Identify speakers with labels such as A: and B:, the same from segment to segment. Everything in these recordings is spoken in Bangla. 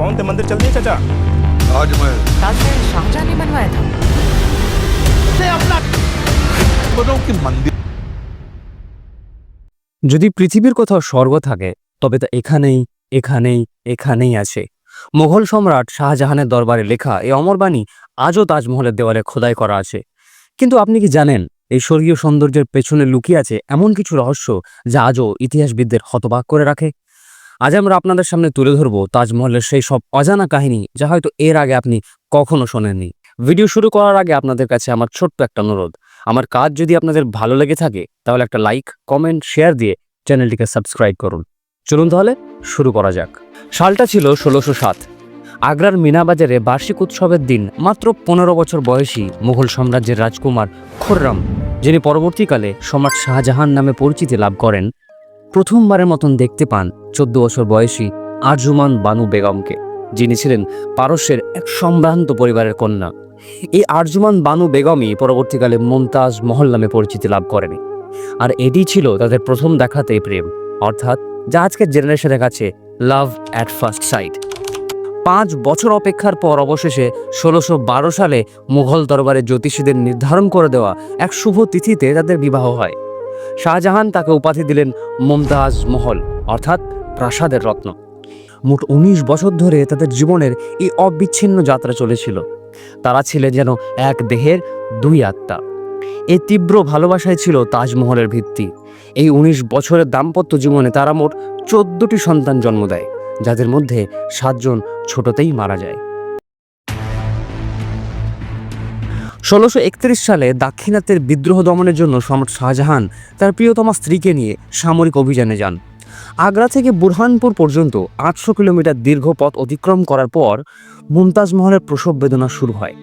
A: कौन थे मंदिर चल दिए चाचा
B: ताजमहल
C: ताजमहल शाहजहां ने बनवाया था
B: बताओ कि मंदिर
D: যদি পৃথিবীর কোথাও স্বর্গ থাকে তবে তা এখানেই এখানেই এখানেই আছে মোগল সম্রাট শাহজাহানের দরবারে লেখা এই অমরবাণী আজও তাজমহলের দেওয়ালে খোদাই করা আছে কিন্তু আপনি কি জানেন এই স্বর্গীয় সৌন্দর্যের পেছনে লুকিয়ে আছে এমন কিছু রহস্য যা আজও ইতিহাসবিদদের হতবাক করে রাখে আজ আমরা আপনাদের সামনে তুলে ধরব তাজমহলের সেই সব অজানা কাহিনী যা হয়তো এর আগে আপনি কখনো শোনেননি। ভিডিও শুরু করার আগে আপনাদের কাছে আমার ছোট্ট একটা অনুরোধ। আমার কাজ যদি আপনাদের ভালো লেগে থাকে, তাহলে একটা লাইক, কমেন্ট, শেয়ার দিয়ে চ্যানেলটিকে সাবস্ক্রাইব করুন। চলুন তাহলে শুরু করা যাক। সালটা ছিল ষোলোশো সাত। আগ্রার মিনাবাজারে বার্ষিক উৎসবের দিন মাত্র পনেরো বছর বয়সী মুঘল সাম্রাজ্যের রাজকুমার খুররাম, যিনি পরবর্তীকালে সম্রাট শাহজাহান নামে পরিচিতি লাভ করেন প্রথমবারের মতন দেখতে পান চোদ্দ বছর বয়সী আরজুমান বানু বেগমকে, যিনি ছিলেন পারস্যের এক সম্ভ্রান্ত পরিবারের কন্যা। এই আরজুমান বানু বেগমই পরবর্তীকালে মুমতাজ মহল নামে পরিচিতি লাভ করেন। আর এটি ছিল তাদের প্রথম দেখাতে প্রেম, অর্থাৎ যা আজকের জেনারেশনের কাছে লাভ অ্যাট ফার্স্ট সাইট। পাঁচ বছর অপেক্ষার পর অবশেষে ষোলোশো বারো সালে মুঘল দরবারে জ্যোতিষীদের নির্ধারণ করে দেওয়া এক শুভ তিথিতে তাদের বিবাহ হয়। শাহজাহান তাকে উপাধি দিলেন মুমতাজ মহল, অর্থাৎ প্রাসাদের রত্ন। মোট উনিশ বছর ধরে তাদের জীবনের এই অবিচ্ছিন্ন যাত্রা চলেছিল। তারা ছিলেন যেন এক দেহের দুই আত্মা। এই তীব্র ভালোবাসায় ছিল তাজমহলের ভিত্তি। এই উনিশ বছরের দাম্পত্য জীবনে তারা মোট চোদ্দটি সন্তান জন্ম দেয়, যাদের মধ্যে সাতজন ছোটতেই মারা যায়। ষোলোশো একত্রিশ সালে দাক্ষিণাত্যের বিদ্রোহ দমনের জন্য সম্রাট শাহজাহান তার প্রিয়তমা স্ত্রীকে নিয়ে সামরিক অভিযানে যান। আগ্রা থেকে বুরহানপুর পর্যন্ত আটশো কিলোমিটার দীর্ঘ পথ অতিক্রম করার পর মুমতাজ মহলের প্রসব বেদনা শুরু হয়।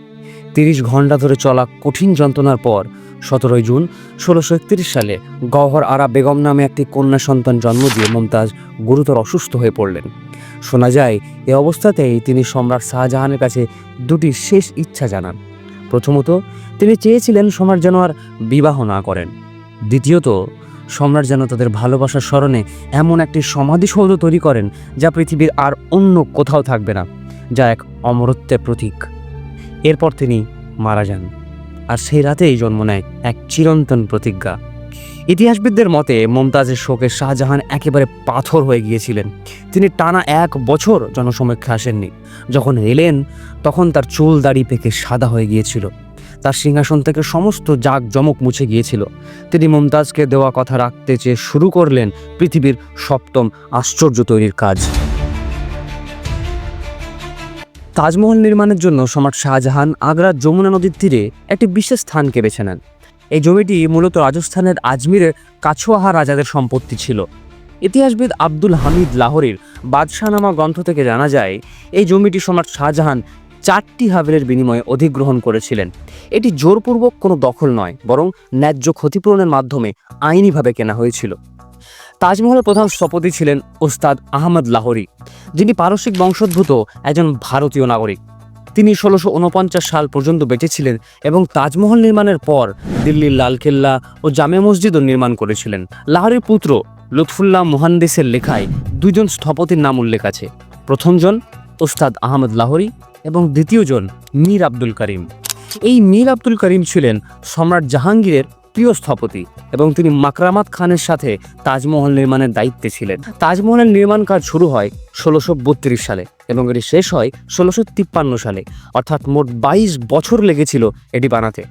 D: তিরিশ ঘণ্টা ধরে চলা কঠিন যন্ত্রণার পর সতেরোই জুন ষোলোশো একত্রিশ সালে গহর আরা বেগম নামে একটি কন্যা সন্তান জন্ম দিয়ে মুমতাজ গুরুতর অসুস্থ হয়ে পড়লেন। শোনা যায়, এ অবস্থাতেই তিনি সম্রাট শাহজাহানের কাছে দুটি শেষ ইচ্ছা জানান। প্রথমত, তিনি চেয়েছিলেন সম্রাট যেন আর বিবাহ না করেন। দ্বিতীয়ত, সম্রাট যেন তাদের ভালোবাসার স্মরণে এমন একটি সমাধিসৌধ তৈরি করেন যা পৃথিবীর আর অন্য কোথাও থাকবে না, যা এক অমরত্বের প্রতীক। এরপর তিনি মারা যান, আর সেই রাতেই জন্ম নেয় এক চিরন্তন প্রতিজ্ঞা। ইতিহাসবিদদের মতে মমতাজের শোকে শাহজাহান একেবারে পাথর হয়ে গিয়েছিলেন। তিনি টানা এক বছর জনসমক্ষে আসেননি। যখন এলেন, তখন তার চুল দাড়ি পেকে সাদা হয়ে গিয়েছিল। তার সিংহাসন থেকে সমস্ত জাগ জমক মুছে গিয়েছিল। তিনি মমতাজকে দেওয়া কথা রাখতে চেয়ে শুরু করলেন পৃথিবীর সপ্তম আশ্চর্য তৈরির কাজ। তাজমহল নির্মাণের জন্য সম্রাট শাহজাহান আগ্রার যমুনা নদীর তীরে একটি বিশেষ স্থানকে বেছে নেন। এই জমিটি মূলত রাজস্থানের আজমিরের কাছোয়াহা রাজাদের সম্পত্তি ছিল। ইতিহাসবিদ আব্দুল হামিদ লাহোরের বাদশাহনামা গ্রন্থ থেকে জানা যায়, এই জমিটি সম্রাট শাহজাহান চারটি হাভেলের বিনিময়ে অধিগ্রহণ করেছিলেন। এটি জোরপূর্বক কোনো দখল নয়, বরং ন্যায্য ক্ষতিপূরণের মাধ্যমে আইনিভাবে কেনা হয়েছিল। তাজমহলের প্রধান স্থপতি ছিলেন ওস্তাদ আহমদ লাহোরি, যিনি পারসিক বংশোদ্ভূত একজন ভারতীয় নাগরিক। তিনি ষোলোশো সাল পর্যন্ত বেঁচেছিলেন এবং তাজমহল নির্মাণের পর দিল্লির লালকেল্লা ও জামে মসজিদও নির্মাণ করেছিলেন। লাহোরের পুত্র লুৎফুল্লাহ মোহান্দিসের লেখায় দুজন স্থপতির নাম উল্লেখ আছে। প্রথমজন ওস্তাদ আহমদ লাহোরি এবং দ্বিতীয়জন মীর আব্দুল করিম। এই মীর আব্দুল করিম ছিলেন সম্রাট জাহাঙ্গীরের প্রিয় স্থপতি এবং তিনি মাকরামাত খানের সাথে তাজমহল নির্মাণের দায়িত্বে ছিলেন। তাজমহলের নির্মাণ কাজ শুরু হয় ষোলোশো সালে এবং এটি শেষ হয় ষোলোশো তিপ্পান্ন সালে। অর্থাৎ মোট বাইশ বছর লেগেছিল এটি বানাতে।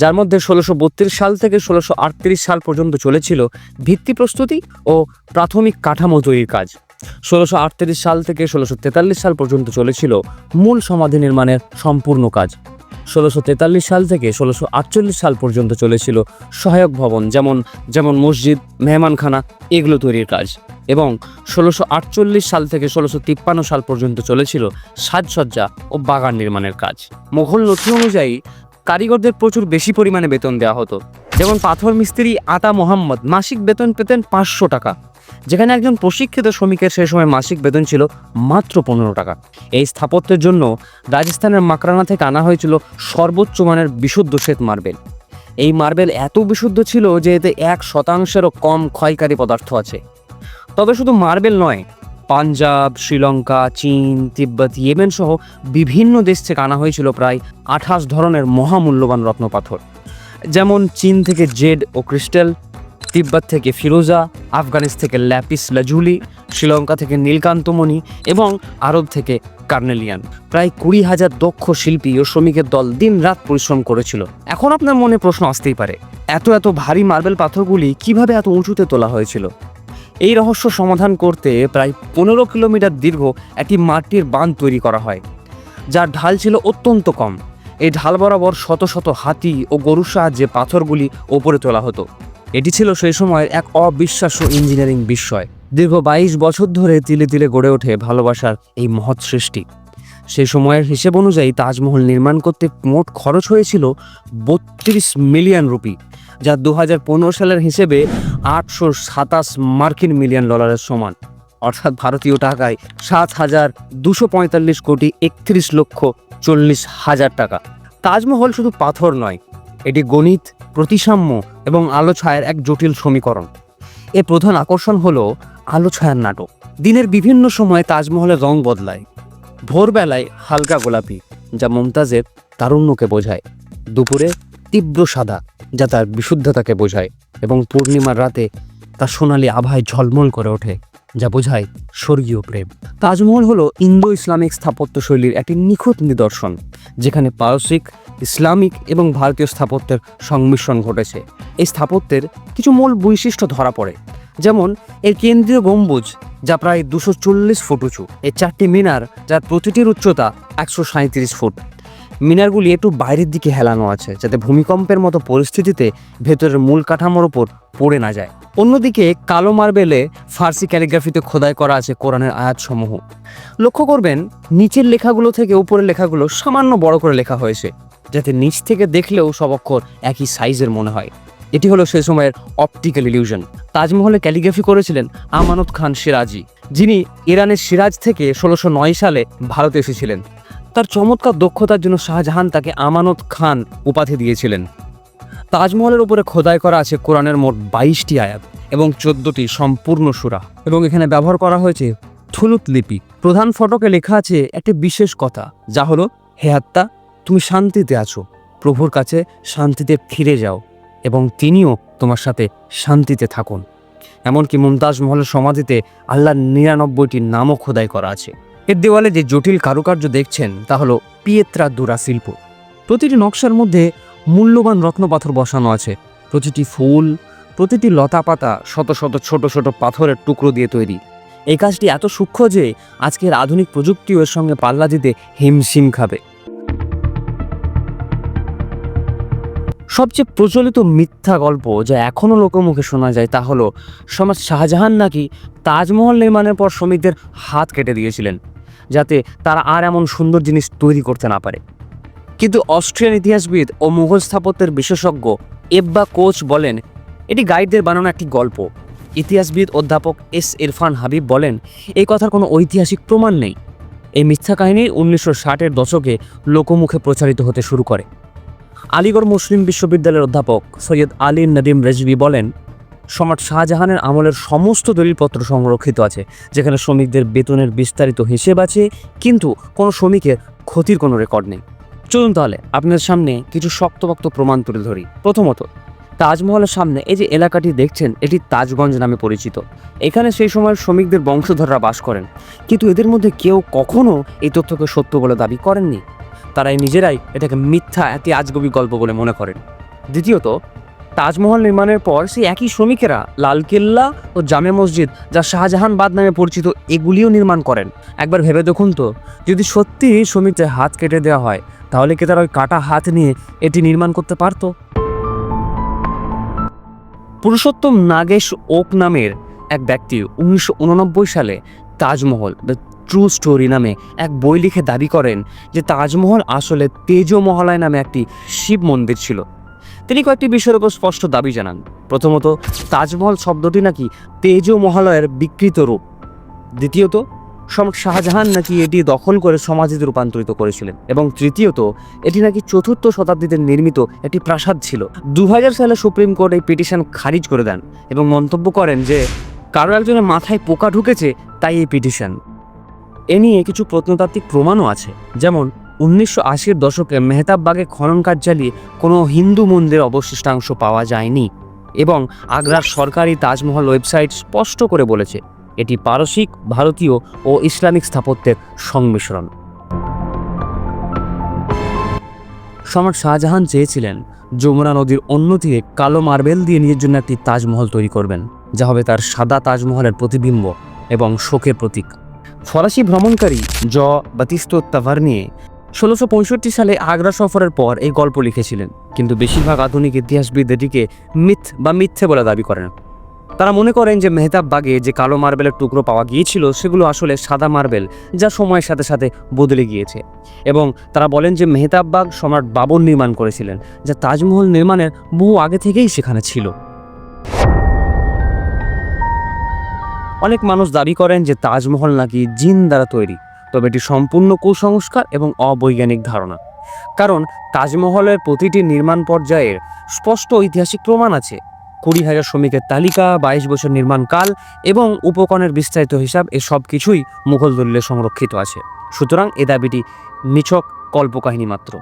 D: যার মধ্যে ষোলোশো সাল থেকে ষোলোশো আটত্রিশ সাল পর্যন্ত চলেছিল ভিত্তি প্রস্তুতি ও প্রাথমিক কাঠামো তৈরির কাজ। ষোলোশো আটত্রিশ সাল থেকে ষোলোশো তেতাল্লিশ সাল পর্যন্ত চলেছিল মূল সমাধি নির্মাণের সম্পূর্ণ কাজ। ষোলোশো তেতাল্লিশ সাল থেকে ষোলোশো আটচল্লিশ সাল পর্যন্ত চলেছিল সহায়ক ভবন, যেমন যেমন মসজিদ, মেহমানখানা, এগুলো তৈরির কাজ। এবং ষোলোশো আটচল্লিশ সাল থেকে ষোলোশো তিপ্পান্ন সাল পর্যন্ত চলেছিল সাজসজ্জা ও বাগান নির্মাণের কাজ। মোঘল নথি অনুযায়ী কারিগরদের প্রচুর বেশি পরিমাণে বেতন দেওয়া হতো। যেমন পাথর মিস্ত্রি আতা মোহাম্মদ মাসিক বেতন পেতেন পাঁচশো টাকা। যেখানে একজন প্রশিক্ষিত শ্রমিকের সেই সময় মাসিক বেতন ছিল মাত্র পনেরো টাকা। এই স্থাপত্যের জন্য রাজস্থানের মাকরানা থেকে আনা হয়েছিল সর্বোচ্চ মানের বিশুদ্ধ শ্বেত মার্বেল। এই মার্বেল এত বিশুদ্ধ ছিল যে এতে এক শতাংশেরও কম ক্ষয়কারী পদার্থ আছে। তবে শুধু মার্বেল নয়, পাঞ্জাব, শ্রীলঙ্কা, চীন, তিব্বত, ইয়েমেন সহ বিভিন্ন দেশ থেকে আনা হয়েছিল প্রায় আঠাশ ধরনের মহামূল্যবান রত্নপাথর। যেমন চীন থেকে জেড ও ক্রিস্টাল তিব্বত থেকে ফিরোজা, আফগানিস্তান থেকে ল্যাপিস লাজুলি, শ্রীলঙ্কা থেকে নীলকান্তমণি এবং আরব থেকে কার্নেলিয়ান। প্রায় কুড়ি হাজার দক্ষ শিল্পী ও শ্রমিকের দল দিন রাত পরিশ্রম করেছিল। এখন আপনার মনে প্রশ্ন আসতেই পারে, এত এত ভারী মার্বেল পাথরগুলি কীভাবে এত উঁচুতে তোলা হয়েছিল? এই রহস্য সমাধান করতে প্রায় পনেরো কিলোমিটার দীর্ঘ একটি মাটির বাঁধ তৈরি করা হয়, যার ঢাল ছিল অত্যন্ত কম। এই ঢাল বরাবর শত শত হাতি ও গরুর সাহায্যে পাথরগুলি ওপরে তোলা হতো। এটি ছিল সেই সময়ের এক অবিশ্বাস্য ইঞ্জিনিয়ারিং বিস্ময়। দীর্ঘ বাইশ বছর ধরে তিলে তিলে গড়ে ওঠে ভালোবাসার এই মহৎ সৃষ্টি। সেই সময়ের হিসেব অনুযায়ী তাজমহল নির্মাণ করতে মোট খরচ হয়েছিল বত্রিশ মিলিয়ন রুপি, যা দু হাজার পনেরো সালের হিসেবে আটশো সাতাশ মার্কিন মিলিয়ন ডলারের সমান। অর্থাৎ ভারতীয় টাকায় সাত হাজার দুশো পঁয়তাল্লিশ কোটি একত্রিশ লক্ষ চল্লিশ হাজার টাকা। তাজমহল শুধু পাথর নয়, এটি গণিত, প্রতিসাম্য এবং আলো ছায়ার এক জটিল সমীকরণ। এর প্রধান আকর্ষণ হল আলো ছায়ার নাটক। দিনের বিভিন্ন সময় তাজমহলের রং বদলায়। ভোরবেলায় হালকা গোলাপি, যা মমতাজের তারুণ্যকে বোঝায়। দুপুরে তীব্র সাদা, যা তার বিশুদ্ধতাকে বোঝায় এবং পূর্ণিমার রাতে তার সোনালি আভায় ঝলমল করে ওঠে। যা বোঝায় স্বর্গীয় প্রেম। তাজমহল হলো ইন্দো ইসলামিক স্থাপত্য শৈলীর একটি নিখুঁত নিদর্শন, যেখানে পারসিক, ইসলামিক এবং ভারতীয় স্থাপত্যের সংমিশ্রণ ঘটেছে। এই স্থাপত্যের কিছু মূল বৈশিষ্ট্য ধরা পড়ে, যেমন এর কেন্দ্রীয় গম্বুজ, যা প্রায় দুশো চল্লিশ ফুট উঁচু, এর চারটি মিনার, যার প্রতিটির উচ্চতা একশো ফুট। মিনারগুলি একটু বাইরের দিকে হেলানো আছে, যাতে ভূমিকম্পের মতো পরিস্থিতিতে ভেতরের মূল কাঠামোর ওপর পড়ে না যায়। অন্যদিকে কালো মার্বেলে ফার্সি ক্যালিগ্রাফিতে খোদাই করা আছে কোরআনের আয়াতসমূহ। লক্ষ্য করবেন, নিচের লেখাগুলো থেকে উপরের লেখাগুলো সামান্য বড় করে লেখা হয়েছে, যাতে নিচ থেকে দেখলেও সব অক্ষর একই সাইজের মনে হয়। এটি হলো সে সময়ের অপটিক্যাল ইলিউশন। তাজমহলে ক্যালিগ্রাফি করেছিলেন আমানত খান সিরাজি, যিনি ইরানের সিরাজ থেকে ষোলোশো নয় সালে ভারতে এসেছিলেন। তার চমৎকার দক্ষতার জন্য শাহজাহান তাকে আমানত খান উপাধি দিয়েছিলেন। তাজমহলের উপরে খোদাই করা আছে কোরআনের মোট বাইশটি আয়াত এবং চোদ্দটি সম্পূর্ণ সুরা এবং এখানে ব্যবহার করা হয়েছে থুলুত লিপি। প্রধান ফটকে লেখা আছে একটি বিশেষ কথা, যা হলো, হে আত্মা, তুমি শান্তিতে আছো। প্রভুর কাছে শান্তিতে ফিরে যাও এবং তিনিও তোমার সাথে শান্তিতে থাকুন। এমনকি মুমতাজ মহলের সমাধিতে আল্লাহর নিরানব্বইটি নামও খোদাই করা আছে। এর দেওয়ালে যে জটিল কারুকার্য দেখছেন, তা হলো পিয়েত্রা দুরা শিল্প। প্রতিটি নকশার মধ্যে মূল্যবান রত্নপাথর বসানো আছে। প্রতিটি ফুল, প্রতিটি লতা পাতা শত শত ছোট ছোট পাথরের টুকরো দিয়ে তৈরি। এই কাজটি এত সূক্ষ্ম যে আজকের আধুনিক প্রযুক্তিও এর সঙ্গে পাল্লা দিতে হিমশিম খাবে। সবচেয়ে প্রচলিত মিথ্যা গল্প যা এখনও লোকমুখে শোনা যায় তা হলো, সমাজ শাহজাহান নাকি তাজমহল নির্মাণের পর শ্রমিকদের হাত কেটে দিয়েছিলেন। যাতে তারা আর এমন সুন্দর জিনিস তৈরি করতে না পারে। কিন্তু অস্ট্রিয়ান ইতিহাসবিদ ও মুঘল স্থাপত্যের বিশেষজ্ঞ এব্বা কোচ বলেন, এটি গাইডদের বানানো একটি গল্প। ইতিহাসবিদ অধ্যাপক এস ইরফান হাবিব বলেন, এই কথার কোনো ঐতিহাসিক প্রমাণ নেই। এই মিথ্যা কাহিনী উনিশশো ষাটের দশকে লোকমুখে প্রচারিত হতে শুরু করে। আলিগড় মুসলিম বিশ্ববিদ্যালয়ের অধ্যাপক সৈয়দ আলী নদীম রেজভি বলেন সম্রাট শাহজাহানের আমলের সমস্ত দলিলপত্র সংরক্ষিত আছে, যেখানে শ্রমিকদের বেতনের বিস্তারিত হিসেব আছে, কিন্তু কোনো শ্রমিকের ক্ষতির কোনো রেকর্ড নেই। চলুন তাহলে আপনাদের সামনে কিছু শক্তপোক্ত প্রমাণ তুলে ধরি। প্রথমত, তাজমহলের সামনে এই যে এলাকাটি দেখছেন, এটি তাজগঞ্জ নামে পরিচিত। এখানে সেই সময় শ্রমিকদের বংশধররা বাস করেন। কিন্তু এদের মধ্যে কেউ কখনও এই তথ্যকে সত্য বলে দাবি করেননি। তারাই নিজেরাই এটাকে মিথ্যা এত আজগবি গল্প বলে মনে করেন। দ্বিতীয়ত তাজমহল নির্মাণের পর সেই একই শ্রমিকেরা লালকেল্লা ও জামে মসজিদ, যা শাহজাহান বাদ নামে পরিচিত, এগুলিও নির্মাণ করেন। একবার ভেবে দেখুন তো, যদি সত্যি শ্রমিকদের হাত কেটে দেওয়া হয়, তাহলে কি তারা ওই কাটা হাত নিয়ে এটি নির্মাণ করতে পারতো? পুরুষোত্তম নাগেশ ওক নামের এক ব্যক্তি উনিশশো উননব্বই সালে তাজমহল, দ্য ট্রু স্টোরি নামে এক বই লিখে দাবি করেন যে তাজমহল আসলে তেজমহলায় নামে একটি শিব মন্দির ছিল। তিনি কয়েকটি বিষয়ের উপর স্পষ্ট দাবি জানান। প্রথমত, তাজমহল শব্দটি নাকি তেজ মহালয়ের বিকৃত রূপ। দ্বিতীয়ত, সম্রাট শাহজাহান নাকি এটি দখল করে সমাধিতে রূপান্তরিত করেছিলেন। এবং তৃতীয়ত, এটি নাকি চতুর্থ শতাব্দীতে নির্মিত একটি প্রাসাদ ছিল। দু হাজার সালে সুপ্রিম কোর্ট এই পিটিশন খারিজ করে দেন এবং মন্তব্য করেন যে, কারও একজনের মাথায় পোকা ঢুকেছে, তাই এই পিটিশন। এ নিয়ে কিছু প্রত্নতাত্ত্বিক প্রমাণও আছে। যেমন উনিশশো আশির দশকে মেহতাববাগে খনন কাজ চালিয়ে কোনো হিন্দু মন্দিরের অবশিষ্টাংশ পাওয়া যায়নি এবং আগ্রার সরকারি তাজমহল ওয়েবসাইট স্পষ্ট করে বলেছে, এটি পারসিক, ভারতীয় ও ইসলামিক স্থাপত্যের সংমিশ্রণ। সম্রাট শাহজাহান চেয়েছিলেন যমুনা নদীর অন্য তীরে কালো মার্বেল দিয়ে নিজের জন্য একটি তাজমহল তৈরি করবেন, যা হবে তার সাদা তাজমহলের প্রতিবিম্ব এবং শোকের প্রতীক। ফরাসি ভ্রমণকারী জ. বাতিস্তো তাভারনিয়ে ষোলোশো সালে আগ্রা সফরের পর এই গল্প লিখেছিলেন। কিন্তু বেশিরভাগ আধুনিক ইতিহাসবিদ এটিকে মিথ বা মিথ্যে বলে দাবি করেন তারা মনে করেন যে মেহতাব বাগে যে কালো মার্বেলের টুকরো পাওয়া গিয়েছিল, সেগুলো আসলে সাদা মার্বেল যা সময়ের সাথে সাথে বদলে গিয়েছে। এবং তারা বলেন যে মেহতাব বাগ সম্রাট বাবর নির্মাণ করেছিলেন, যা তাজমহল নির্মাণের বহু আগে থেকেই সেখানে ছিল। অনেক মানুষ দাবি করেন যে তাজমহল নাকি জিন দ্বারা তৈরি। তবে এটি সম্পূর্ণ কুসংস্কার এবং অবৈজ্ঞানিক ধারণা। কারণ তাজমহলের প্রতিটি নির্মাণ পর্যায়ের স্পষ্ট ঐতিহাসিক প্রমাণ আছে। কুড়ি হাজার শ্রমিকের তালিকা, বাইশ বছর নির্মাণকাল এবং উপকরণের বিস্তারিত হিসাব এ সব কিছুই মুঘল দলিলে সংরক্ষিত আছে। সুতরাং এ দাবিটি নিছক কল্পকাহিনী মাত্র।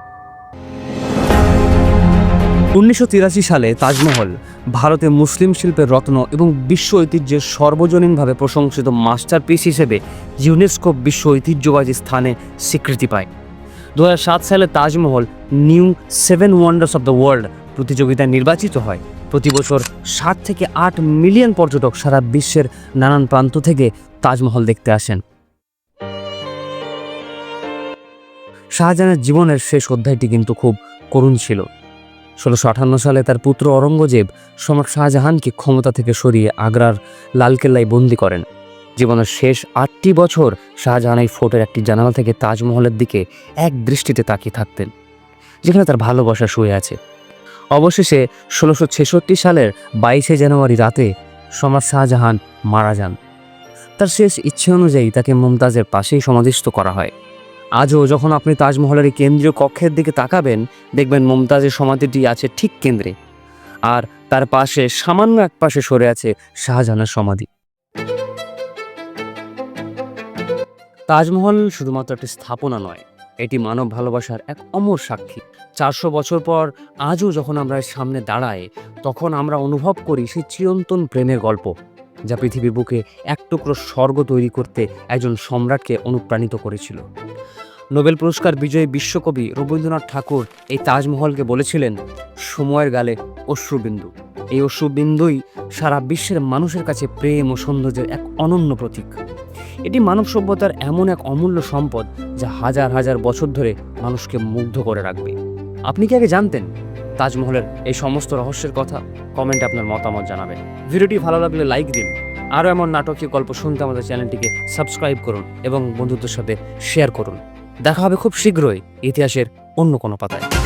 D: উনিশশো তিরাশি সালে তাজমহল ভারতে মুসলিম শিল্পের রত্ন এবং বিশ্ব ঐতিহ্যের সর্বজনীনভাবে প্রশংসিত মাস্টারপিস হিসেবে ইউনেস্কো বিশ্ব ঐতিহ্যবাহী স্থানে স্বীকৃতি পায়। দু হাজার সাত সালে Taj Mahal New Seven Wonders of the World প্রতিযোগিতায় নির্বাচিত হয়। প্রতি বছর সাত থেকে আট মিলিয়ন পর্যটক সারা বিশ্বের নানান প্রান্ত থেকে তাজমহল দেখতে আসেন। শাহজাহানের জীবনের শেষ অধ্যায়টি কিন্তু খুব করুণ ছিল। ষোলোশো আঠান্ন সালে তার পুত্র অরঙ্গজেব সম্রাট শাহজাহানকে ক্ষমতা থেকে সরিয়ে আগ্রার লালকেল্লায় বন্দি করেন। জীবনের শেষ আটটি বছর শাহজাহান এই ফোর্টের একটি জানালা থেকে তাজমহলের দিকে এক দৃষ্টিতে তাকিয়ে থাকতেন, যেখানে তার ভালোবাসা শুয়ে আছে। অবশেষে ষোলোশো ছেষট্টি সালের বাইশে জানুয়ারি রাতে সম্রাট শাহজাহান মারা যান। তার শেষ ইচ্ছে অনুযায়ী তাকে মুমতাজের পাশেই সমাধিস্থ করা হয়। আজও যখন আপনি তাজমহলের এই কেন্দ্রীয় কক্ষের দিকে তাকাবেন, দেখবেন মমতাজের সমাধিটি আছে ঠিক কেন্দ্রে। আর তার পাশে, সামান্য এক পাশে সরে আছে শাহজাহানের সমাধি। তাজমহল শুধুমাত্র একটি স্থাপনা নয়, এটি মানব ভালোবাসার এক অমর সাক্ষী। চারশো বছর পর, আজও যখন আমরা সামনে দাঁড়াই, তখন আমরা অনুভব করি সেই চিরন্তন প্রেমের গল্প, যা পৃথিবীর বুকে এক টুকরো স্বর্গ তৈরি করতে একজন সম্রাটকে অনুপ্রাণিত করেছিল। নোবেল পুরস্কার বিজয়ী বিশ্বকবি রবীন্দ্রনাথ ঠাকুর এই তাজমহলকে বলেছিলেন, সময়ের গালে অশ্রুবিন্দু। এই অশ্রুবিন্দুই সারা বিশ্বের মানুষের কাছে প্রেম ও সৌন্দর্যের এক অনন্য প্রতীক। এটি মানব সভ্যতার এমন এক অমূল্য সম্পদ যা হাজার হাজার বছর ধরে মানুষকে মুগ্ধ করে রাখবে। আপনি কি আগে জানতেন তাজমহলের এই সমস্ত রহস্যের কথা? কমেন্টে আপনার মতামত জানাবেন। ভিডিওটি ভালো লাগলে লাইক দিন। আরও এমন নাটকীয় গল্প শুনতে আমাদের চ্যানেলটিকে সাবস্ক্রাইব করুন এবং বন্ধুদের সাথে শেয়ার করুন। দেখা হবে খুব শীঘ্রই ইতিহাসের অন্য কোনো পাতায়।